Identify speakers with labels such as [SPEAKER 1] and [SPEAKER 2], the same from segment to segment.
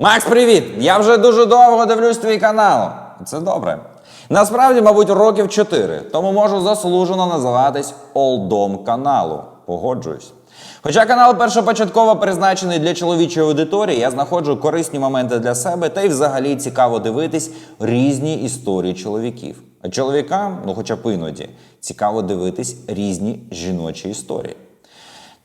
[SPEAKER 1] Макс, привіт! Я вже дуже довго дивлюсь твій канал. Це добре. Насправді, мабуть, років 4, тому можу заслужено називатись олдом каналу. Погоджуюсь. Хоча канал першопочатково призначений для чоловічої аудиторії, я знаходжу корисні моменти для себе та й взагалі цікаво дивитись різні історії чоловіків. А чоловікам, ну хоча б іноді, цікаво дивитись різні жіночі історії.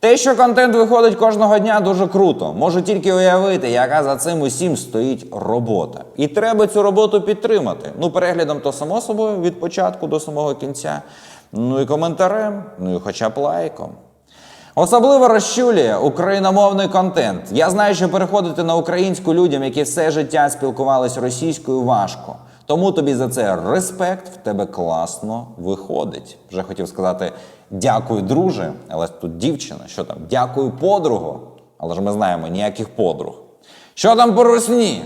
[SPEAKER 1] Те, що контент виходить кожного дня, дуже круто. Можу тільки уявити, яка за цим усім стоїть робота. І треба цю роботу підтримати. Ну, переглядом то само собою від початку до самого кінця. Ну і коментарем, ну і хоча б лайком. Особливо розчулює україномовний контент. Я знаю, що переходити на українську людям, які все життя спілкувались російською, важко. Тому тобі за це респект, в тебе класно виходить. Вже хотів сказати дякую, друже, але тут дівчина, що там, дякую, подругу. Але ж ми знаємо ніяких подруг. Що там по русні?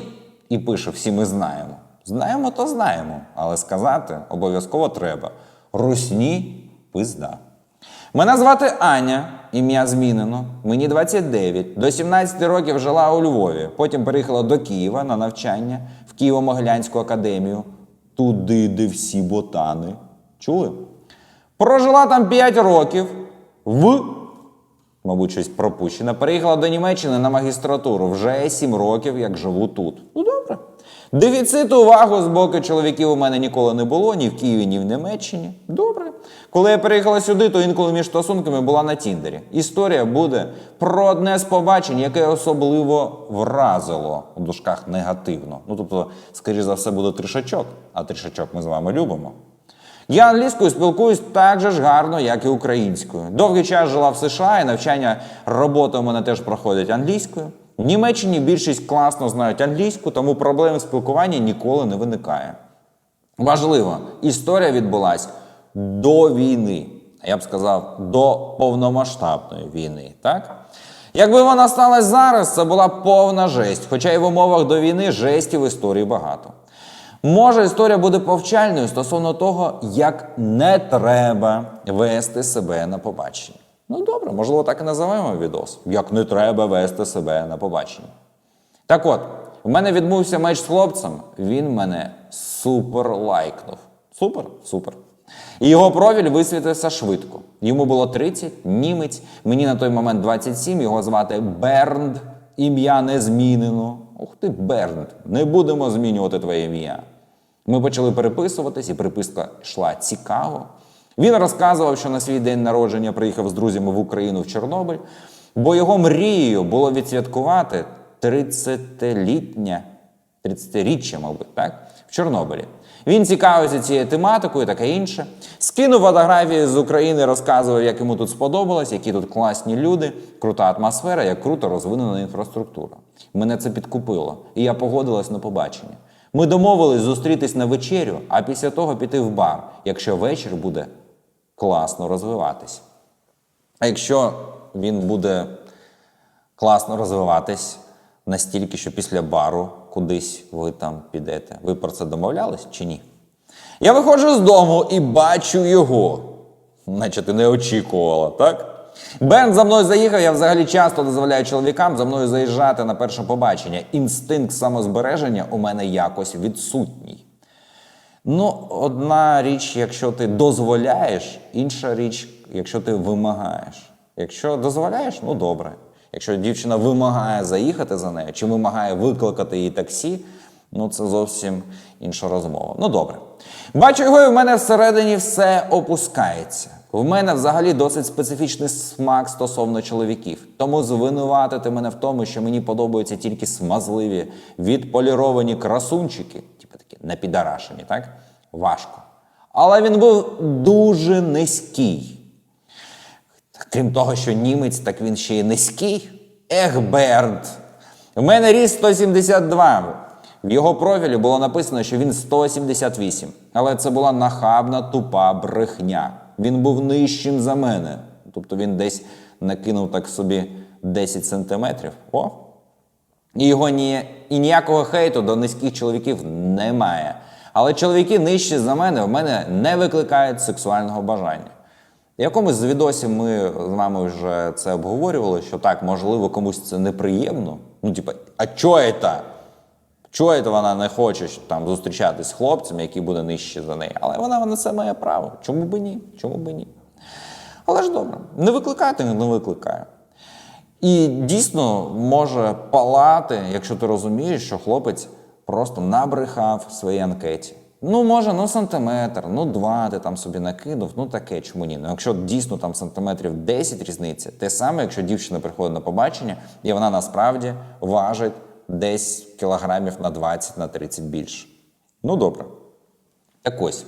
[SPEAKER 1] І пише, всі ми знаємо. Знаємо, то знаємо, але сказати обов'язково треба. Русні пизда. Мене звати Аня, ім'я змінено. Мені 29. До 17 років жила у Львові. Потім переїхала до Києва на навчання в Києво-Могилянську академію. Туди, де всі ботани. Чули? Прожила там 5 років в. Мабуть, щось пропущено. Переїхала до Німеччини на магістратуру. Вже 7 років, як живу тут. Ну добре. Дефіциту уваги з боку чоловіків у мене ніколи не було ні в Києві, ні в Німеччині. Добре. Коли я переїхала сюди, то інколи між стосунками була на Тіндері. Історія буде про одне з побачень, яке особливо вразило у дужках негативно. Ну тобто, скоріш за все, буде трішачок, а трішачок ми з вами любимо. Я англійською спілкуюсь так же ж гарно, як і українською. Довгий час жила в США, і навчання роботи у мене теж проходять англійською. В Німеччині більшість класно знають англійську, тому проблем в спілкуванні ніколи не виникає. Важливо, історія відбулась до війни, я б сказав, до повномасштабної війни. Так? Якби вона сталася зараз, це була повна жесть. Хоча і в умовах до війни жесті в історії багато. Може, історія буде повчальною стосовно того, як не треба вести себе на побачення. Ну добре, можливо, так і називаємо відос. Як не треба вести себе на побачення. Так от, в мене відбувся меч з хлопцем, він мене супер лайкнув. Супер? Супер. І його профіль висвітився швидко. Йому було 30, німець, мені на той момент 27, його звати Бернд, ім'я не змінено. Ух ти, Бернд, не будемо змінювати твоє ім'я. Ми почали переписуватись, і переписка йшла цікаво. Він розказував, що на свій день народження приїхав з друзями в Україну в Чорнобиль, бо його мрією було відсвяткувати 30-літнє, 30-річчя, мабуть, так, в Чорнобилі. Він цікавився цією тематикою, таке інше. Скинув фотографії з України, розказував, як йому тут сподобалось, які тут класні люди, крута атмосфера, як круто розвинена інфраструктура. Мене це підкупило, і я погодилась на побачення. Ми домовились зустрітись на вечерю, а після того піти в бар, якщо вечір буде класно розвиватись. А якщо він буде класно розвиватись настільки, що після бару кудись ви там підете. Ви про це домовлялись чи ні? Я виходжу з дому і бачу його. Наче ти не очікувала, так? Бен за мною заїхав, я взагалі часто дозволяю чоловікам за мною заїжджати на перше побачення. Інстинкт самозбереження у мене якось відсутній. Ну, одна річ, якщо ти дозволяєш, інша річ, якщо ти вимагаєш. Якщо дозволяєш, ну добре. Якщо дівчина вимагає заїхати за нею, чи вимагає викликати їй таксі, ну це зовсім інша розмова. Ну добре. Бачу його, і в мене всередині все опускається. В мене взагалі досить специфічний смак стосовно чоловіків. Тому звинуватити мене в тому, що мені подобаються тільки смазливі, відполіровані красунчики, типу такі напідарашені, так? Важко. Але він був дуже низький. Крім того, що німець, так він ще й низький. Ех, Берд. У мене ріст 172. В його профілі було написано, що він 178. Але це була нахабна, тупа брехня. Він був нижчим за мене. Тобто він десь накинув так собі 10 сантиметрів. О! І його ні, і ніякого хейту до низьких чоловіків немає. Але чоловіки нижчі за мене в мене не викликають сексуального бажання. В якомусь з відосів ми з вами вже це обговорювали, що так, можливо, комусь це неприємно. Ну, типа, а чо це? Чого вона не хоче там зустрічатись з хлопцем, який буде нижче за неї. Але вона на це має право. Чому би ні? Чому би ні? Але ж добре, не викликати, не викликає. І дійсно може палати, якщо ти розумієш, що хлопець просто набрехав в своїй анкеті. Ну, може, ну сантиметр, ну два ти там собі накинув, ну таке, чому ні? Ну, якщо дійсно там сантиметрів 10 різниця, те саме, якщо дівчина приходить на побачення, і вона насправді важить десь кілограмів на 20 на 30 більше. Ну, добре. Так ось.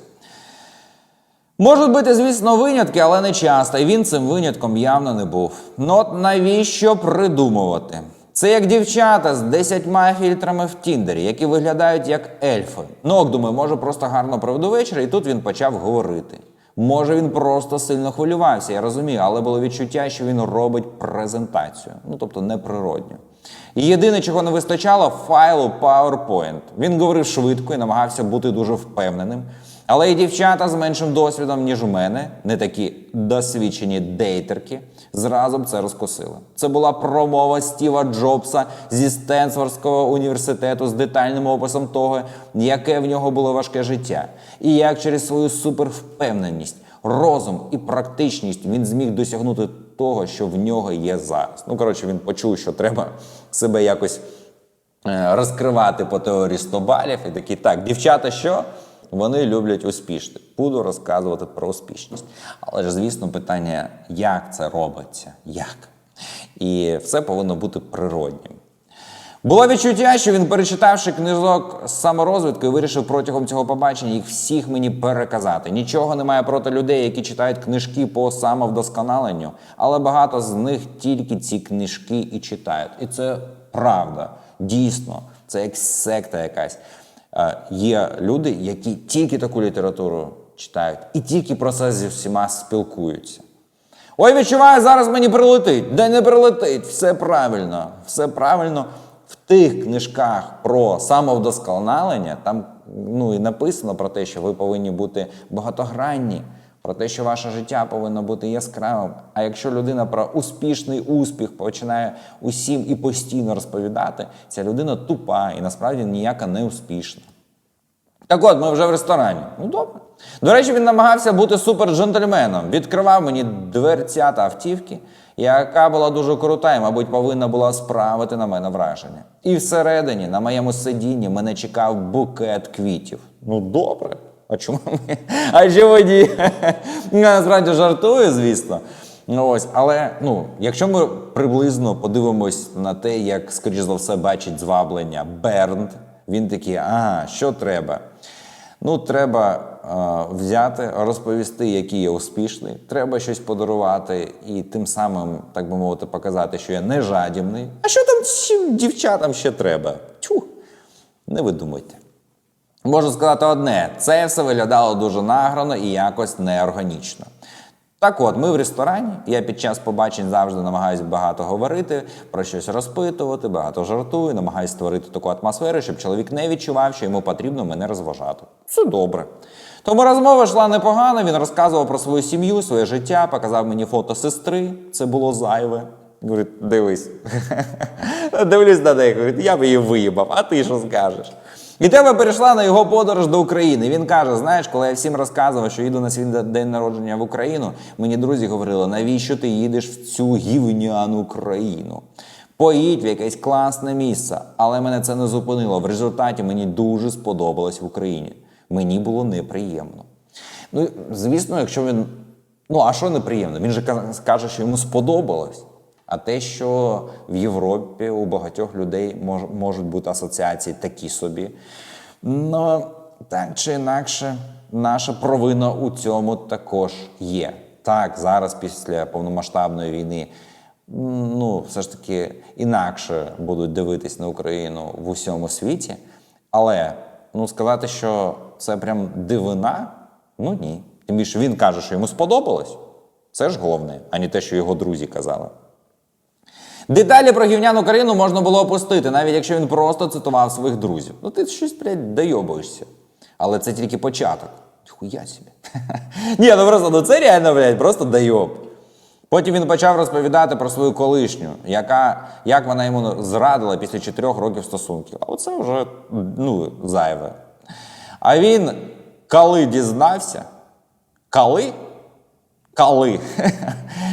[SPEAKER 1] Можуть бути, звісно, винятки, але не часто, і він цим винятком явно не був. Ну от навіщо придумувати? Це як дівчата з десятьма фільтрами в Тіндері, які виглядають як ельфи. Ну, ок, думаю, може, просто гарно проведу вечір, і тут він почав говорити. Може, він просто сильно хвилювався, я розумію, але було відчуття, що він робить презентацію. Ну, тобто неприродньо. І єдине, чого не вистачало, файлу PowerPoint. Він говорив швидко і намагався бути дуже впевненим. Але і дівчата з меншим досвідом, ніж у мене, не такі досвідчені дейтерки, зразу б це розкосили. Це була промова Стіва Джобса зі Стенфордського університету з детальним описом того, яке в нього було важке життя, і як через свою супервпевненість, розум і практичність він зміг досягнути того, що в нього є зараз. Ну коротше, він почув, що треба себе якось е, розкривати по теорії 100 балів, і такий, так, дівчата, що? Вони люблять успішних. Буду розказувати про успішність. Але ж, звісно, питання, як це робиться? Як? І все повинно бути природнім. Було відчуття, що він, перечитавши книжок з саморозвитку, вирішив протягом цього побачення їх всіх мені переказати. Нічого немає проти людей, які читають книжки по самовдосконаленню, але багато з них тільки ці книжки і читають. І це правда, дійсно, це як секта якась. Е, Є люди, які тільки таку літературу читають і тільки про це зі всіма спілкуються. Ой, відчуваю, зараз мені прилетить. Де не прилетить, все правильно. Все правильно. Тих книжках про самовдосконалення там ну, і написано про те, що ви повинні бути багатогранні, про те, що ваше життя повинно бути яскравим. А якщо людина про успішний успіх починає усім і постійно розповідати, ця людина тупа і насправді ніяка не успішна. Так от, ми вже в ресторані. Ну добре. До речі, він намагався бути супер-джентльменом. Відкривав мені дверцята автівки, яка була дуже крута і, мабуть, повинна була справити на мене враження. І всередині, на моєму сидінні, мене чекав букет квітів. Ну добре. А чому ми? А чому ні? Я насправді жартую, звісно. Ну, ось, але ну, якщо ми приблизно подивимось на те, як, скоріш за все, бачить зваблення Бернд, він такий, а, що треба? Ну, треба е, взяти, розповісти, який я успішний. Треба щось подарувати і тим самим, так би мовити, показати, що я не жадібний. А що там цим дівчатам ще треба? Тьфу, не видумуйте. Можу сказати одне: це все виглядало дуже награно і якось неорганічно. Так от, ми в ресторані. Я під час побачень завжди намагаюся багато говорити, про щось розпитувати, багато жартую, намагаюся створити таку атмосферу, щоб чоловік не відчував, що йому потрібно мене розважати. Все добре. Тому розмова йшла непогано. Він розказував про свою сім'ю, своє життя, показав мені фото сестри. Це було зайве. Говорить, дивись. Дивлюсь на неї, говорить, я б її виїбав, а ти що скажеш? І тема перейшла на його подорож до України. Він каже: знаєш, коли я всім розказував, що їду на свій день народження в Україну, мені друзі говорили, навіщо ти їдеш в цю гівняну країну? Поїдь в якесь класне місце, але мене це не зупинило. В результаті мені дуже сподобалось в Україні. Мені було неприємно. Ну, звісно, якщо він. Ну, а що неприємно? Він же ка- скаже, що йому сподобалось. А те, що в Європі у багатьох людей мож, можуть бути асоціації такі собі. Ну, так чи інакше, наша провина у цьому також є. Так, зараз після повномасштабної війни ну, все ж таки інакше будуть дивитись на Україну в усьому світі. Але ну, сказати, що це прям дивина, ну ні. Тим більше він каже, що йому сподобалось. Це ж головне, а не те, що його друзі казали. Деталі про гівняну Карину можна було опустити, навіть якщо він просто цитував своїх друзів. Ну ти щось, блядь, дойобуєшся. Але це тільки початок. Хуя собі. Ні, ну просто ну це реально, блядь, просто дойоб. Потім він почав розповідати про свою колишню, яка, як вона йому зрадила після чотирьох років стосунків. А оце вже ну, зайве. А він, коли дізнався, коли? Коли?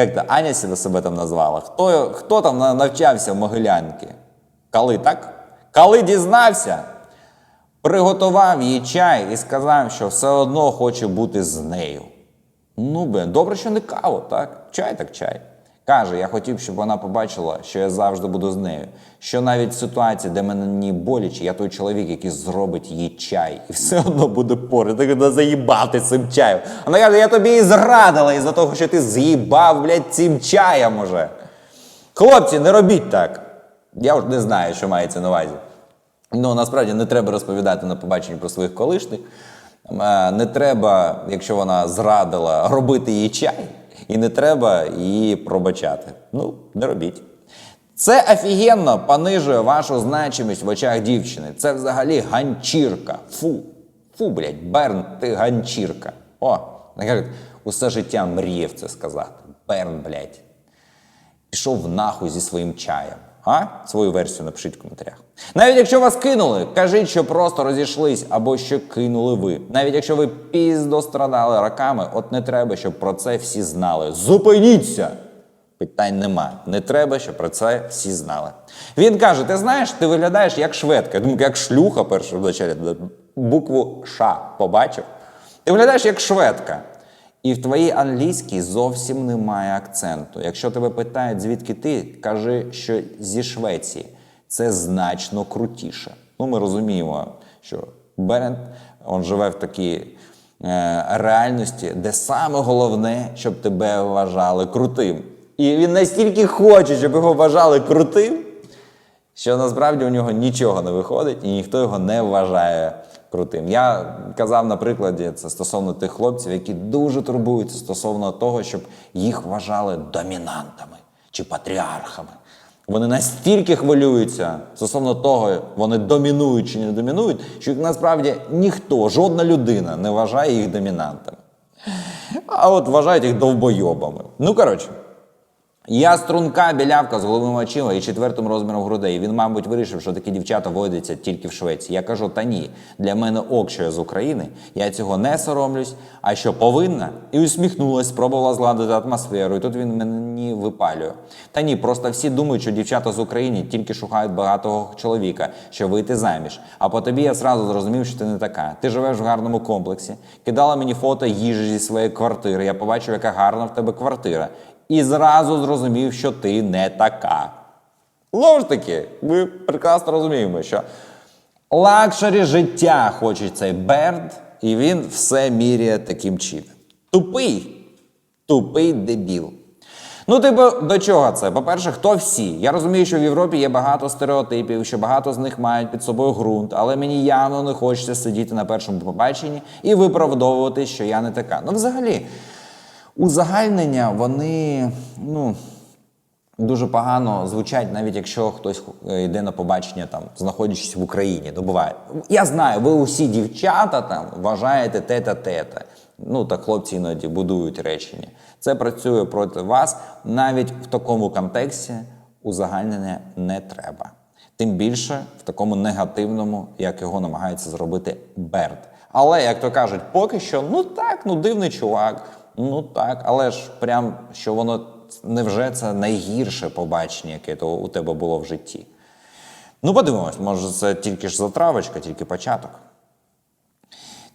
[SPEAKER 1] Як то Аня себе себе там назвала? Хто, хто там навчався в Могилянки? Коли, так? Коли дізнався, приготував їй чай і сказав, що все одно хоче бути з нею. Ну, блин, добре, що не каву, так? Чай так чай. Каже, я хотів, щоб вона побачила, що я завжди буду з нею. Що навіть в ситуації, де мені боляче, я той чоловік, який зробить їй чай, і все одно буде поряд. Так треба заїбати цим чаєм. Вона каже, я тобі і зрадила із-за того, що ти з'їбав, блядь, цим чаєм уже. Хлопці, не робіть так. Я вже не знаю, що мається на увазі. Ну, насправді не треба розповідати на побаченні про своїх колишніх. Е, Не треба, якщо вона зрадила, робити їй чай, і не треба її пробачати. Ну, не робіть. Це офігенно понижує вашу значимість в очах дівчини. Це взагалі ганчірка. Фу. Фу, блядь, Берн, ти ганчірка. О, каже, усе життя мріяв це сказати. Берн, блядь пішов нахуй зі своїм чаєм. А? Свою версію напишіть в коментарях. Навіть якщо вас кинули, кажіть, що просто розійшлись або що кинули ви. Навіть якщо ви піздо страдали раками, от не треба, щоб про це всі знали. Зупиніться! Питань нема. Не треба, щоб про це всі знали. Він каже: ти знаєш, ти виглядаєш як шведка. Я думаю, як шлюха перша вначалі. Букву Ш побачив. Ти виглядаєш як шведка. І в твоїй англійській зовсім немає акценту. Якщо тебе питають, звідки ти, кажи, що зі Швеції. Це значно крутіше. Ну, ми розуміємо, що Берент він живе в такій е, реальності, де саме головне, щоб тебе вважали крутим. І він настільки хоче, щоб його вважали крутим, що насправді у нього нічого не виходить і ніхто його не вважає крутим. Я казав на прикладі це стосовно тих хлопців, які дуже турбуються стосовно того, щоб їх вважали домінантами чи патріархами. Вони настільки хвилюються стосовно того, вони домінують чи не домінують, що насправді ніхто, жодна людина не вважає їх домінантами. А от вважають їх довбойобами. Ну, коротше. Я струнка білявка з головними очима і четвертим розміром грудей. Він, мабуть, вирішив, що такі дівчата водяться тільки в Швеції. Я кажу, та ні, для мене ок, що я з України. Я цього не соромлюсь, а що повинна, і усміхнулась, спробувала згладити атмосферу. І тут він мені випалює. Та ні, просто всі думають, що дівчата з України тільки шукають багатого чоловіка, що вийти заміж. А по тобі я зразу зрозумів, що ти не така. Ти живеш в гарному комплексі, кидала мені фото їжі зі своєї квартири. Я побачив, яка гарна в тебе квартира і зразу зрозумів, що ти не така. Знову ж таки, ми прекрасно розуміємо, що лакшері життя хоче цей Берд, і він все міряє таким чином. Тупий, тупий дебіл. Ну, типу, до чого це? По-перше, хто всі? Я розумію, що в Європі є багато стереотипів, що багато з них мають під собою ґрунт, але мені явно не хочеться сидіти на першому побаченні і виправдовувати, що я не така. Ну, взагалі, узагальнення, вони, ну. Дуже погано звучать, навіть якщо хтось е, йде на побачення, там, знаходячись в Україні. Ну, буває. Я знаю, ви усі дівчата там вважаєте тета тета. Ну так хлопці іноді будують речення. Це працює проти вас. Навіть в такому контексті узагальнення не треба. Тим більше в такому негативному, як його намагається зробити Берд. Але, як то кажуть, поки що, ну так, ну дивний чувак, ну так, але ж прям що воно невже це найгірше побачення, яке то у тебе було в житті? Ну, подивимось, може, це тільки ж затравочка, тільки початок.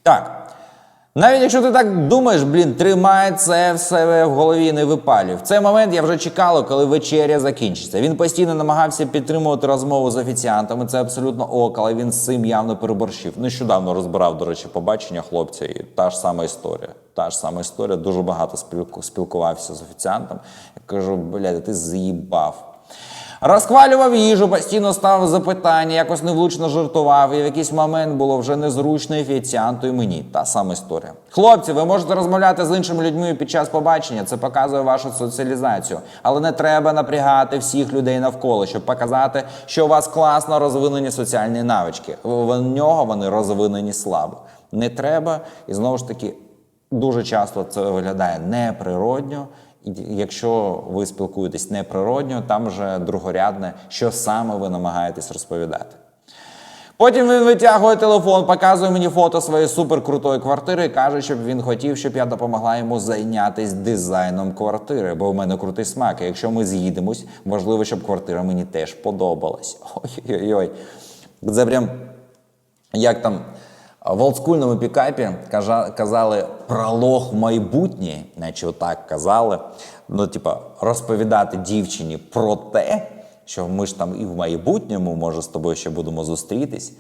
[SPEAKER 1] Так. Навіть якщо ти так думаєш, блін, тримай це в себе в голові, не випалюй. В цей момент я вже чекала, коли вечеря закінчиться. Він постійно намагався підтримувати розмову з офіціантами. Це абсолютно ок, але він з цим явно переборщив. Нещодавно розбирав, до речі, побачення хлопця, і та ж сама історія. Та ж сама історія. Дуже багато спілку- спілкувався з офіціантом. Я кажу, блядь, ти з'їбав. Розхвалював їжу, постійно ставив запитання, якось невлучно жартував, і в якийсь момент було вже незручно і офіціанту і мені. Та сама історія. Хлопці, ви можете розмовляти з іншими людьми під час побачення, це показує вашу соціалізацію. Але не треба напрягати всіх людей навколо, щоб показати, що у вас класно розвинені соціальні навички. В нього вони розвинені слабо. Не треба, і знову ж таки, дуже часто це виглядає неприродньо якщо ви спілкуєтесь неприродньо, там вже другорядне, що саме ви намагаєтесь розповідати. Потім він витягує телефон, показує мені фото своєї суперкрутої квартири і каже, щоб він хотів, щоб я допомогла йому зайнятися дизайном квартири, бо в мене крутий смак. І якщо ми з'їдемось, важливо, щоб квартира мені теж подобалась. Ой-ой-ой. Це прям як там в олдскульному пікапі казали пролог в майбутнє, наче отак казали. Ну, типа, розповідати дівчині про те, що ми ж там і в майбутньому, може, з тобою ще будемо зустрітись.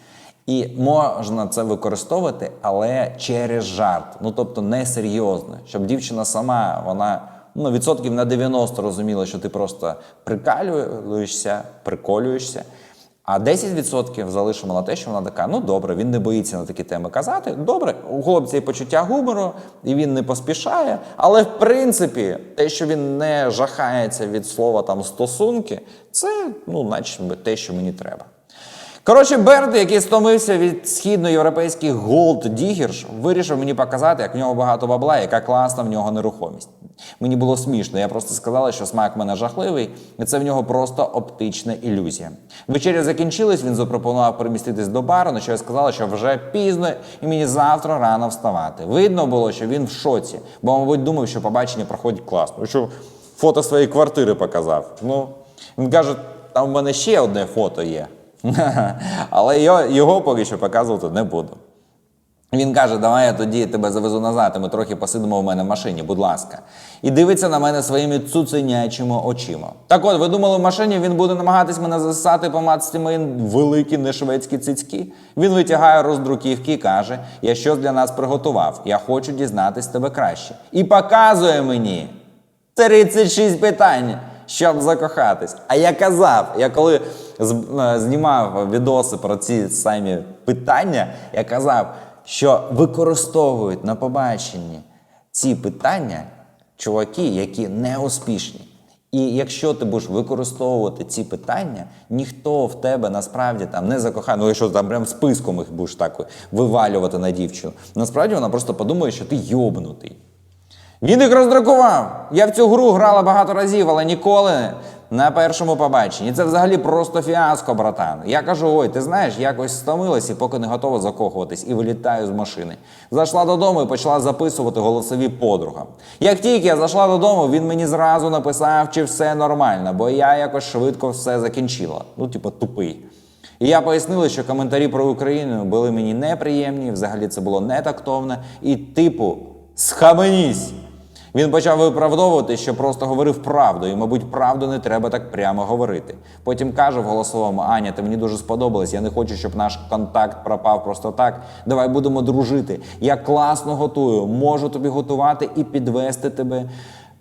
[SPEAKER 1] І можна це використовувати, але через жарт. Ну тобто не серйозно, щоб дівчина сама вона ну, відсотків на 90 розуміла, що ти просто прикалюєшся, приколюєшся. А 10% залишимо на те, що вона така: ну добре, він не боїться на такі теми казати. Добре, у хлопця є почуття гумору, і він не поспішає. Але в принципі, те, що він не жахається від слова там стосунки, це ну, наче те, що мені треба. Коротше, Берд, який стомився від східноєвропейських голд дігірш, вирішив мені показати, як в нього багато бабла, яка класна в нього нерухомість. Мені було смішно, я просто сказала, що смак в мене жахливий, і це в нього просто оптична ілюзія. Вечеря закінчилась, він запропонував переміститись до бару, на що я сказала, що вже пізно і мені завтра рано вставати. Видно було, що він в шоці, бо, мабуть, думав, що побачення проходить класно. Що фото своєї квартири показав. Ну, він каже, там в мене ще одне фото є. Але його, поки що показувати не буду. Він каже: давай я тоді тебе завезу назад, і ми трохи посидимо в мене в машині, будь ласка. І дивиться на мене своїми цуценячими очима. Так от, ви думали, в машині він буде намагатись мене засати по матці мої великі нешведські цицьки? Він витягає роздруківки і каже: я щось для нас приготував. Я хочу дізнатись тебе краще. І показує мені 36 питань, щоб закохатись. А я казав, я коли е, знімав відоси про ці самі питання, я казав, що використовують на побаченні ці питання чуваки, які не успішні. І якщо ти будеш використовувати ці питання, ніхто в тебе насправді там не закохає. Ну, якщо там прям списком їх будеш так вивалювати на дівчину, насправді вона просто подумає, що ти йобнутий. Він їх роздракував. Я в цю гру грала багато разів, але ніколи на першому побаченні. Це взагалі просто фіаско, братан. Я кажу: ой, ти знаєш, якось стомилась і поки не готова закохуватись, і вилітаю з машини. Зайшла додому і почала записувати голосові подругам. Як тільки я зайшла додому, він мені зразу написав, чи все нормально, бо я якось швидко все закінчила. Ну, типу, тупий. І я пояснила, що коментарі про Україну були мені неприємні, взагалі це було не тактовно, і типу, схаменісь. Він почав виправдовувати, що просто говорив правду, і, мабуть, правду не треба так прямо говорити. Потім каже в голосовому: Аня, ти мені дуже сподобалась. Я не хочу, щоб наш контакт пропав просто так. Давай будемо дружити. Я класно готую, можу тобі готувати і підвести тебе,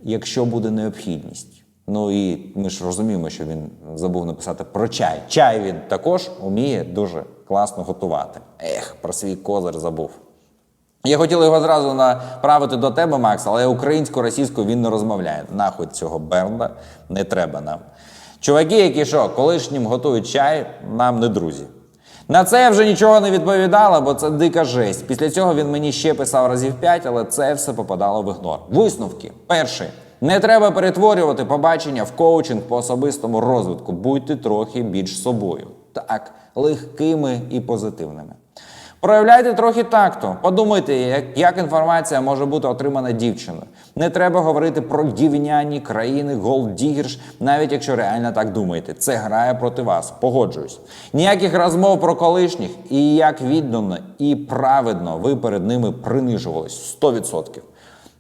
[SPEAKER 1] якщо буде необхідність. Ну і ми ж розуміємо, що він забув написати про чай. Чай він також вміє дуже класно готувати. Ех, про свій козир забув. Я хотів його зразу направити до тебе, Макс, але українською, російською він не розмовляє. Нахуй цього Бернда не треба нам. Чуваки, які що, колишнім готують чай, нам не друзі. На це я вже нічого не відповідала, бо це дика жесть. Після цього він мені ще писав разів п'ять, але це все попадало в ігнор. Висновки. Перший. Не треба перетворювати побачення в коучинг по особистому розвитку. Будьте трохи більш собою. Так, легкими і позитивними. Проявляйте трохи такту. Подумайте, як, як інформація може бути отримана дівчиною. Не треба говорити про дівняні країни голдігерш, навіть якщо реально так думаєте. Це грає проти вас. Погоджуюсь. Ніяких розмов про колишніх і як віддано і праведно ви перед ними принижувались 100%.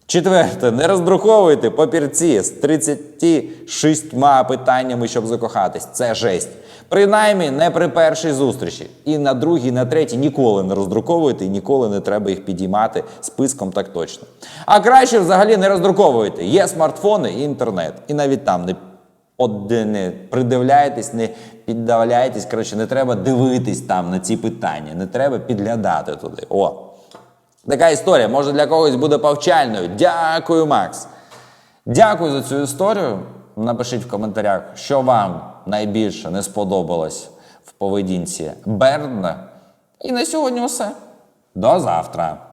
[SPEAKER 1] Четверте, не роздруковуйте папірці з 36 питаннями, щоб закохатись. Це жесть. Принаймні не при першій зустрічі. І на другій, на третій ніколи не роздруковуйте і ніколи не треба їх підіймати списком так точно. А краще взагалі не роздруковуйте. Є смартфони і інтернет. І навіть там не От не придивляйтесь, не піддавляйтесь. Коротше, не треба дивитись там на ці питання, не треба підглядати туди. О, така історія. Може для когось буде повчальною. Дякую, Макс. Дякую за цю історію. Напишіть в коментарях, що вам найбільше не сподобалось в поведінці Берна. І на сьогодні все. До завтра.